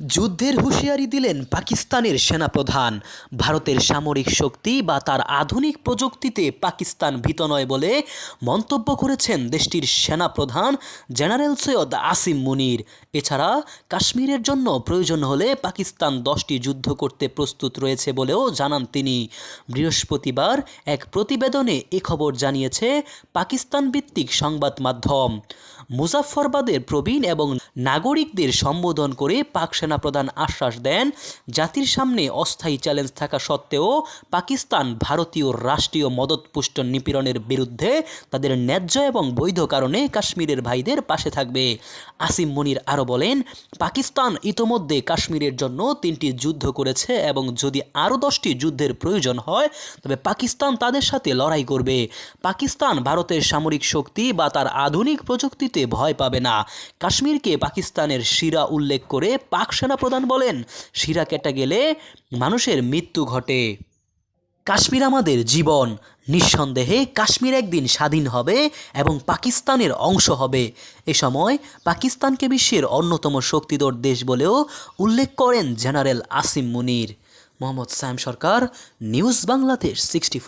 যুদ্ধের হুঁশিয়ারি দিলেন পাকিস্তানের সেনাপ্রধান। ভারতের সামরিক শক্তি বা তার আধুনিক প্রযুক্তিতে পাকিস্তান ভীত নয় বলে মন্তব্য করেছেন দেশটির সেনাপ্রধান জেনারেল সৈয়দ আসিম মুনির। এছাড়া কাশ্মীরের জন্য প্রয়োজন হলে পাকিস্তান দশটি যুদ্ধ করতে প্রস্তুত রয়েছে বলেও জানান তিনি। বৃহস্পতিবার এক প্রতিবেদনে এ খবর জানিয়েছে পাকিস্তান ভিত্তিক সংবাদ মাধ্যম। মুজাফফরবাদের প্রবীণ এবং নাগরিকদের সম্বোধন করে পাক সেনাপ্রধান আশ্বাস দেন, জাতির সামনে অস্থায়ী চ্যালেঞ্জ থাকা সত্ত্বেও পাকিস্তান ভারতীয় রাষ্ট্রীয় মদতপুষ্ট নিপীড়নের বিরুদ্ধে তাদের ন্যায্য এবং বৈধ কারণে কাশ্মীরের ভাইদের পাশে থাকবে। আসিম মনির আরও বলেন, পাকিস্তান ইতোমধ্যে কাশ্মীরের জন্য তিনটি যুদ্ধ করেছে এবং যদি আরও দশটি যুদ্ধের প্রয়োজন হয়, তবে পাকিস্তান তাদের সাথে লড়াই করবে। পাকিস্তান ভারতের সামরিক শক্তি বা তার আধুনিক প্রযুক্তিতে ভয় পাবে না। কাশ্মীরকে পাকিস্তানের শিরা উল্লেখ করে পাক সেনাপ্রধান বলেন শিরা কেটে গেলে মানুষের মৃত্যু ঘটে। কাশ্মীর আমাদের জীবন। নিঃসন্দেহে কাশ্মীর একদিন স্বাধীন হবে এবং পাকিস্তানের অংশ হবে। এ সময় পাকিস্তানকে বিশ্বের অন্যতম শক্তিধর দেশ বলেও উল্লেখ করেন general Asim Munir. Mohammad Sayem Sarkar, news Bangladesh sixty